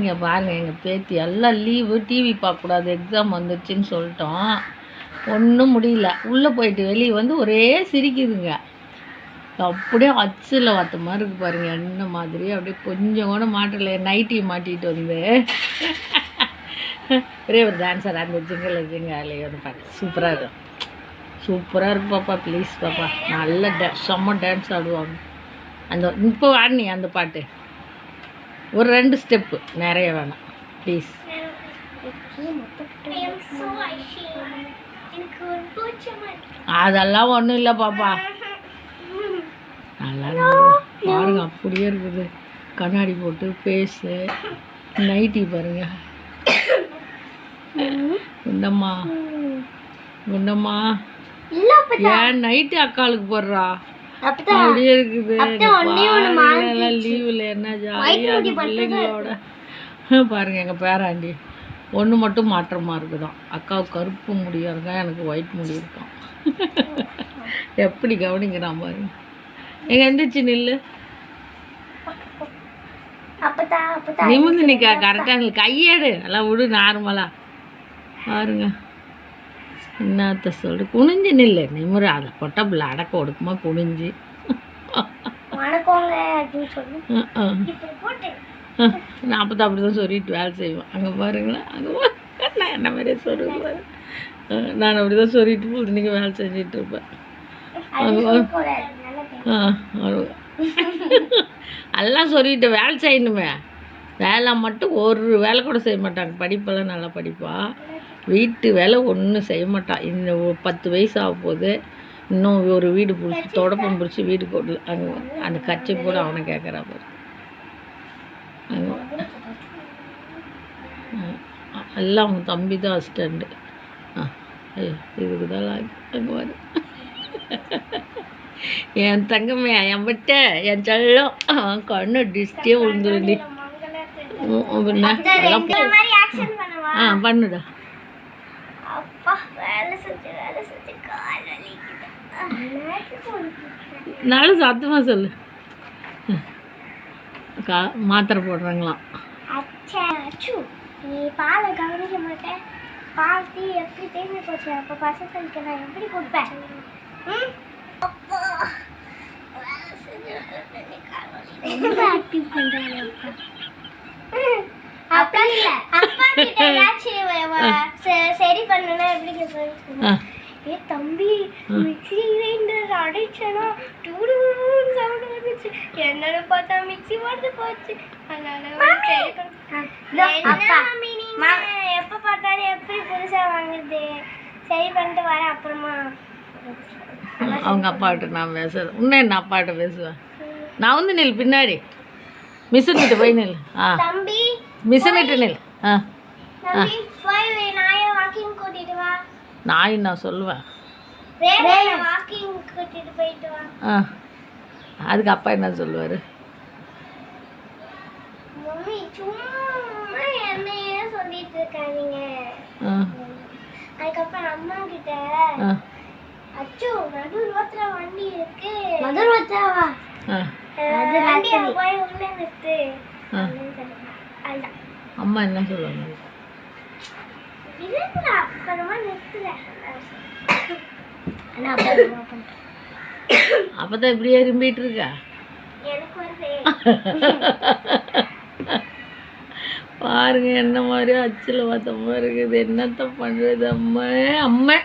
இங்கே பாருங்கள் எங்கள் பேத்தி எல்லாம் லீவு டிவி பார்க்கக்கூடாது எக்ஸாம் வந்துடுச்சுன்னு சொல்லிட்டோம். ஒன்றும் முடியல. உள்ளே போயிட்டு வெளியே வந்து ஒரே சிரிக்குதுங்க. அப்படியே அச்சில் வாத்த மாதிரி இருக்கு பாருங்க என்ன மாதிரி? அப்படியே கொஞ்சம் கூட மாட்டலை நைட்டியை மாட்டிகிட்டு வந்து. ஒரே ஒரு டான்ஸர் அந்த ஜிங்கல் ஜிங்காலே வந்து பாரு சூப்பராக இருக்கும். சூப்பராக இருக்கும் பாப்பா ப்ளீஸ் பாப்பா. நல்ல டே செம்ம டான்ஸ் ஆடுவாங்க. அந்த இப்போ ஆடினி அந்த பாட்டு. ஒரு ரெண்டு ஸ்டெப்பு நிறைய வேணாம். ப்ளீஸ் அதெல்லாம் ஒன்றும் இல்லை பாப்பா. நல்லா. பாருங்க அப்படியே இருக்குது. கண்ணாடி போட்டு பேஸு நைட்டி பாருங்க. குண்டம்மா. குண்டம்மா. ஏன் நைட்டு அக்காளுக்கு போடுறா? அப்படியே இருக்குது. லீவில் என்ன ஜாலியாக பிள்ளைங்களோட. பாருங்க எங்கள் பேராண்டி. ஒன்று மட்டும் மாற்றமாக இருக்குதாம் அக்காவுக்கு கருப்பு முடியாக இருக்கா எனக்கு ஒயிட் முடி இருக்கான் எப்படி கவனிக்கிறான் பாருங்க. எங்க எந்திரிச்சு நில்லு. நிமிந்து நிற்கா கரெக்டாக கையேடு. எல்லாம் விடு நார்மலாக பாருங்க. என்னத்த சொல்லு குனிஞ்சு நில்லு. நிமிராத பொட்டப்பில் அடக்க ஒடுக்குமா குனிஞ்சு. போட்டு. நான் அப்போ தான் அப்படி தான் சொல்லிட்டு வேலை செய்வேன். அங்கே பாருங்களேன். அங்கே நான் என்ன மாதிரியே சொல்லுவேன் நான் அப்படி தான் சொல்லிட்டு போது நீங்கள் வேலை செஞ்சுட்டு இருப்பேன். அது. எல்லாம் சொல்லிட்டு வேலை செய்யணுமே. வேலை மட்டும் ஒரு வேலை கூட செய்ய மாட்டாங்க. படிப்பெல்லாம் நல்லா படிப்பா. வீட்டு வேலை ஒன்றும் செய்ய மாட்டான் இந்த பத்து வயசு ஆக போகுது இன்னும் ஒரு வீடு பிடிச்சி தொடப்பம் பிடிச்சி வீடு போடல அங்கே அந்த கட்சி கூட அவனை கேட்குறா பாரு. அங்கே. எல்லாம் அவங்க தம்பி தான் அசிஸ்டண்ட்டு ஆ ஐயோ இதுக்கு தான் அங்கே பாரு. என் தங்கமே என் பட்ட என் செல்லம். அவன் கண்ணு டிஸ்டே விழுந்துருந்தி ஆ பண்ணுடா. அப்பா வேலை செஞ்சு வேலை செஞ்சு கால் வலிக்குது. நானும் சத்தமாக சொல்லு. கா மாத்திரை போடுறாங்களாம். அச்சா அச்சு நீ பாலை கவனிக்க மாட்டேன் பால் டீ எப்படி தேங்கி போச்சு? அப்போ பசங்களுக்கு நான் எப்படி கொடுப்பேன்? ம்? அப்பா, வேலை செஞ்சு வேலை செஞ்சு கால் வலிக்குது. அப்பா இல்ல அப்பா கிட்ட ஏதாச்சும் வ- வ- ச- சரி பண்ணனா எப்படி கேட்பேன் ஆ ஏ தம்பி மிக்ஸி கிரைண்டர் அடைச்சனா? டூடுன்னு சவுண்ட் வந்துச்சு. என்னன்னு பார்த்தா மிக்ஸி ஓடுது போச்சு. எப்ப பார்த்தாலும் எப்படி புதுசா வாங்குறது. சரி பண்ணிட்டு வரேன் அப்புறமா. அவங்க அப்பாகிட்ட நான் பேசுறேன் இன்னும் என்ன அப்பாகிட்ட பேசுவேன் நான் வந்து நில் பின்னாடி. மிஷின்கிட்ட போய் நில் ஆ. தம்பி மிஷின்கிட்ட நில் ஆ. தம்பி போய் நாயை நான் சொல்லுவேன். வேற வாக்கிங் கூட்டிட்டு போயிட்டு வா. ஆ அதுக்கு அப்பா என்ன சொல்லுவார்? மம்மி சும்மா என்னையே சொல்லிட்டு இருக்காதீங்க. ஆ. அதுக்கப்புறம் அம்மா கிட்ட அச்சு நடு ரோட்ல வண்டி இருக்கு. நடு ரோட்லவா ஆ. வண்டியை போய் உள்ள நிறுத்து. அம்மா என்ன சொல்லுவாங்க? அப்புறமா நிறுத்துறேன் ஆனா அப்புறமா பண்றேன். அப்போ தான் இப்படியே இரும்பிட்டு இருக்கா? பாருங்க என்ன மாதிரி அச்சில் பார்த்த மாதிரி இருக்குது. என்னத்த பண்ணுறது அம்மா அம்மா.